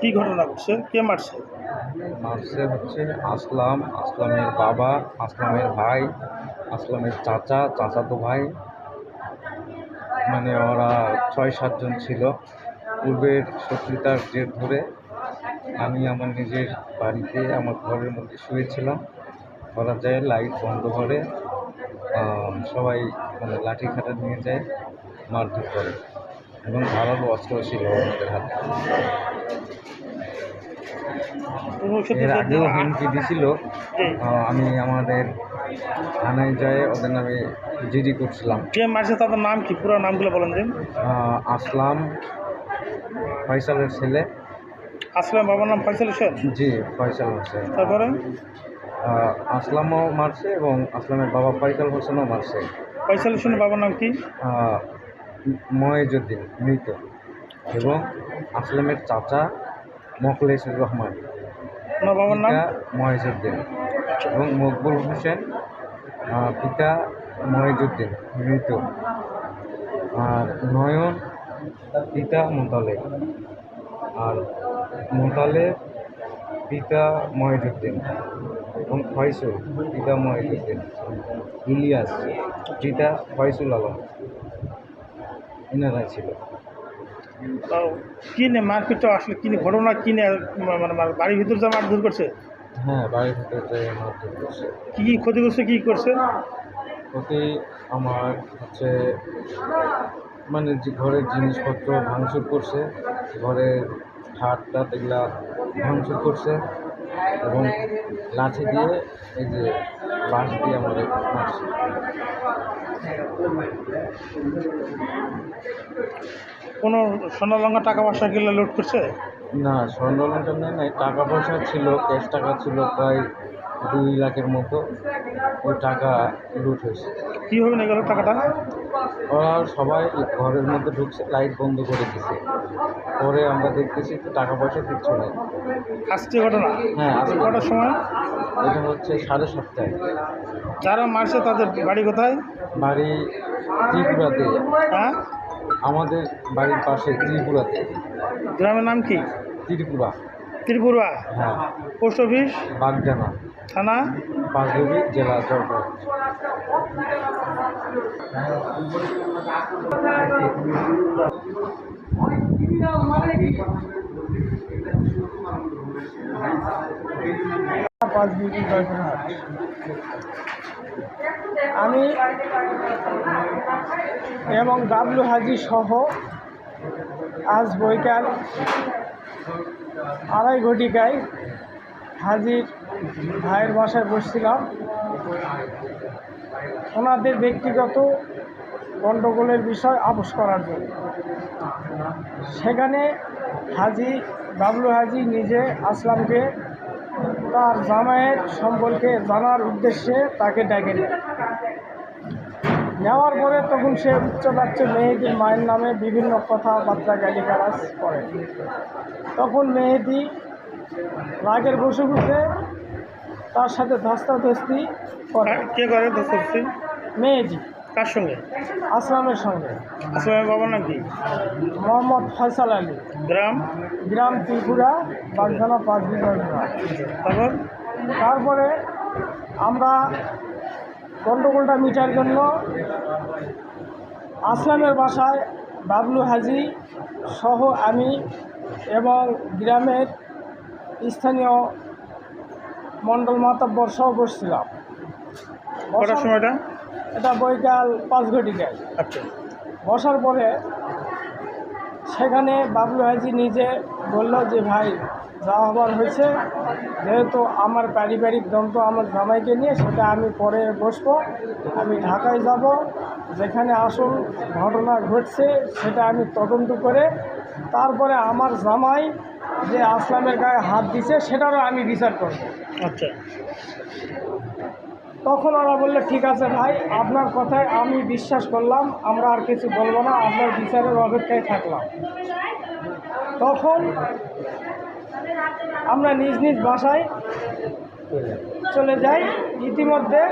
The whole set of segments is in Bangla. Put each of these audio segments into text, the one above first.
কি ঘটনা ঘটছে? কে মারছে? মারছে হচ্ছে আসলাম, আসলামের বাবা, আসলামের ভাই, আসলামের চাচা, চাচাতো ভাই। মানে ওরা ছয় সাতজন ছিল। পূর্বের শত্রুতার জের ধরে আমি আমার নিজের বাড়িতে, আমার ঘরের মধ্যে শুয়েছিলাম। ওরা যায় লাইট বন্ধ করে সবাই মানে লাঠি খাটা নিয়ে যায়, মারধর করে। এবং ধারালো অস্ত্র ছিল ওদের হাতে। এর আগেও হুমকি দিছিল। আমি আমাদের থানায় যায় ওদের নামে জিডি করছিলাম। কে মারছে তাদের নাম কি? পুরো নামগুলো বলেন দিন। আহ, আসলাম ফয়সালের ছেলে। আসলাম বাবার নাম ফয়সাল হোসেন? জি ফয়সাল হোসেন। তারপরে? আসলামও মারছে এবং আসলামের বাবা ফয়সাল হোসেনও মারছে। ফয়সাল হোসেনের বাবার নাম কি? ময়েজুদ্দিন মৃত। এবং আসলামের চাচা মখলেসুর রহমান। পিতা ময়েজুদ্দিন এবং মকবুল হোসেন পিতা ময়েজুদ্দিন মৃত। আর নয়ন পিতা মোতালেব। আর মোতালেব পিতা ময়েজুদ্দিন এবং ফয়সুল পিতা ময়েজুদ্দিন ইলিয়াস পিতা ফয়সুল আলম। এনারা ছিল তাও কি নিয়ে মারপিট আসলে কিনে ঘটনা কিনে মানে বাড়ির ভিতর যা মারধর করছে? হ্যাঁ বাড়ির ভিতরে যে মারধর করছে। কি কি ক্ষতি করছে কি করছে? ওতে আমার হচ্ছে মানে যে ঘরের জিনিসপত্র ভাঙচুর করছে ঘরের খাট টাট এগুলা ভাঙচুর করছে। এবং লাঠি দিয়ে এই যে বাঁশ দিয়ে আমাদের মারছে কোনো সোনা লঙ্কা টাকা পয়সা গেলে লুট করছে? না স্বর্ণলঙ্কা নেই নাই টাকা পয়সা ছিল ক্যাশ টাকা ছিল প্রায় দুই লাখের মতো ওই টাকা লুট হয়েছে। কীভাবে নিয়ে গেল টাকাটা? ওরা সবাই ঘরের মধ্যে ঢুকছে লাইট বন্ধ করে দিছে। পরে আমরা দেখতেছি যে টাকা পয়সা কিচ্ছু নেই। আজকে ঘটনা? হ্যাঁ, আজকে। কটার সময়? এটা হচ্ছে সাড়ে সাতটায়। যারা মারছে তাদের বাড়ি কোথায়? বাড়ি ত্রিপুরাতে। হ্যাঁ? আমাদের বাড়ির পাশে ত্রিপুরাতে। গ্রামের নাম কি? ত্রিপুরা। ত্রিপুরা হ্যাঁ পোস্ট অফিস? বাগডানা থানা? পাঁচবিবি জেলা জলপাইগুড়ি পাঁচ বিঘি জয়পুরহাট আমি এবং ডাবলু হাজি সহ আজ বৈকাল আড়াই ঘটিকায় হাজির ভাইয়ের বাসায় বসছিলাম। ওনাদের ব্যক্তিগত গণ্ডগোলের বিষয় আপোষ করার জন্য। সেখানে হাজি বাবলু হাজি নিজে আসলামকে তার জামায়ের সম্পর্কে জানার উদ্দেশ্যে তাকে ডেকে নেয়। নেওয়ার পরে তখন সে উচ্চ উচ্চবাচ্য মেহেদির মায়ের নামে বিভিন্ন কথাবার্তা গালিগালাজ করে। তখন মেহেদি রাগের বসে বসে তার সাথে ধস্তাধস্তি করে। কে করে দোষী মেহেদি। কার সঙ্গে? আসলামের সঙ্গে। আসলামের বাবার নাম কি? মোহাম্মদ ফয়সাল আলী। গ্রাম? গ্রাম ত্রিপুরা বাগধানা পাঁচ বিঘা তারপর? তারপরে আমরা গণ্ডগোলটা মিটার জন্য আসলামের বাসায় বাবলু হাজি সহ আমি এবং গ্রামের স্থানীয় মণ্ডল মাতাব্বর সহ বসছিলাম। কটার সময়টা? এটা বৈকাল পাঁচ ঘটিকায় আচ্ছা। বসার পরে সেখানে বাবলু হাজি নিজে বলল যে ভাই যা হবার হয়েছে যেহেতু আমার পারিবারিক দ্বন্দ্ব আমার জামাইকে নিয়ে সেটা আমি পরে বসবো। আমি ঢাকায় যাব যেখানে আসল ঘটনা ঘটছে সেটা আমি তদন্ত করে তারপরে আমার জামাই যে আসলামের গায়ে হাত দিছে সেটারও আমি বিচার করব। আচ্ছা। তখন ওরা বললে ঠিক আছে ভাই আপনার কথায় আমি বিশ্বাস করলাম আমরা আর কিছু বলব না আপনার বিচারের অপেক্ষায় থাকলাম। তখন আমরা নিজ নিজ বাসায় চলে যাই। ইতিমধ্যে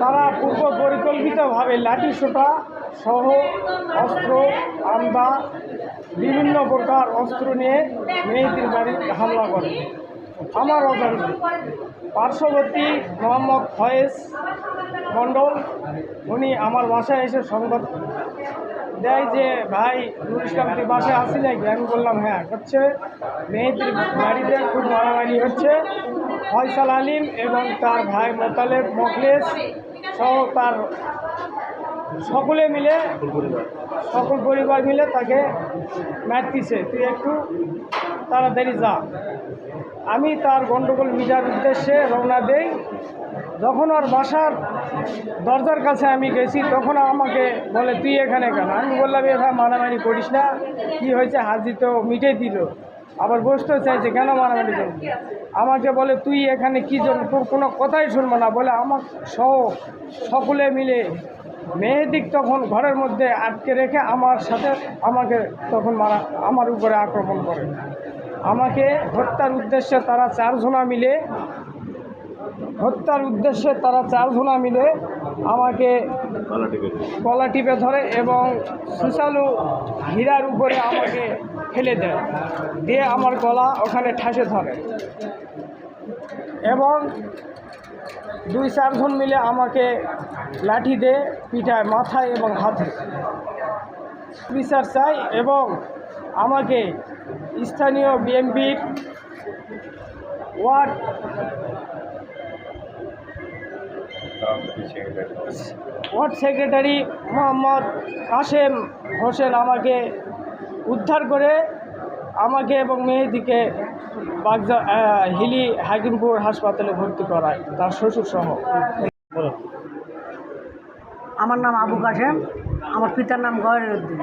তারা পূর্ব পরিকল্পিতভাবে লাঠি সোটা সহ অস্ত্র, আমদা, বিভিন্ন প্রকার অস্ত্র নিয়ে মেয়েদের বাড়ি হামলা করে। আমার অজান্তে পার্শ্ববর্তী মোহাম্মদ ফয়েজ মণ্ডল, উনি আমার বাসায় এসে সংবাদ দেয় যে, ভাই নুর ইসলাম তুই বাসায় আসি নাকি আমি বললাম হ্যাঁ হচ্ছে। মেয়েদের বাড়িতে খুব মারামারি হচ্ছে। ফয়সাল আলিম এবং তার ভাই মোতালেব মখলেশ সহ তার সকলে মিলে, সকল পরিবার মিলে তাকে মারতিছে। তুই একটু তাড়াতাড়ি যা। আমি তার গণ্ডগোল মিটার উদ্দেশ্যে রওনা দেই। যখন ওর বাসার দরজার কাছে আমি গেছি, তখন আমাকে বলে, তুই এখানে কেন? আমি বললাম, এ ভাই, মারামারি করিস না। কী হয়েছে? হাজি তো মিটে দিল। আবার বসতে চাইছে, কেন মারামারি করবি? আমাকে বলে, তুই এখানে কী জন্য? তোর কোনো কথাই শুনব না। বলে, আমার সহ সকলে মিলে মেহেদিক তখন ঘরের মধ্যে আটকে রেখে আমার সাথে আমাকে তখন মারা, আমার উপরে আক্রমণ করে। আমাকে হত্যার উদ্দেশ্যে তারা চারজনা মিলে, হত্যার উদ্দেশ্যে তারা চারজনা মিলে আমাকে গলা টিপে ধরে এবং সুশালু হীরার উপরে আমাকে ফেলে দেয়, দিয়ে আমার গলা ওখানে ঠাসে ধরে। এবং দুই চারজন মিলে আমাকে লাঠি দিয়ে পিঠায়, মাথায় এবং হাতে। বিচার চাই এবং আমাকে স্থানীয় বিএনপির ward ward secretary Mohammad Kashem Hossain আমাকে উদ্ধার করে, আমাকে এবং মেহেদিকে বাগজা হিলি হাকিমপুর হাসপাতালে ভর্তি করায়, তার শ্বশুর সহ আমার নাম আবু কাশেম, আমার পিতার নাম গয়ের উদ্দিন।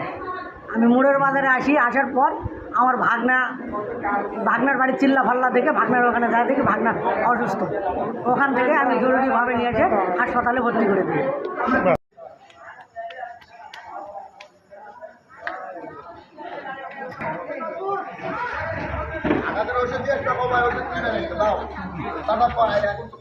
আমি মোড়ের বাজারে আসি, আসার পর আমার ভাগনা, ভাগনার বাড়ি চিল্লা ফাল্লা থেকে, ভাগনার ওখানে যায় দেখি ভাগনা অসুস্থ। ওখান থেকে আমি জরুরিভাবে নিয়ে এসে হাসপাতালে ভর্তি করে দিই। ওষুধ দিয়ে দাও। এখন তো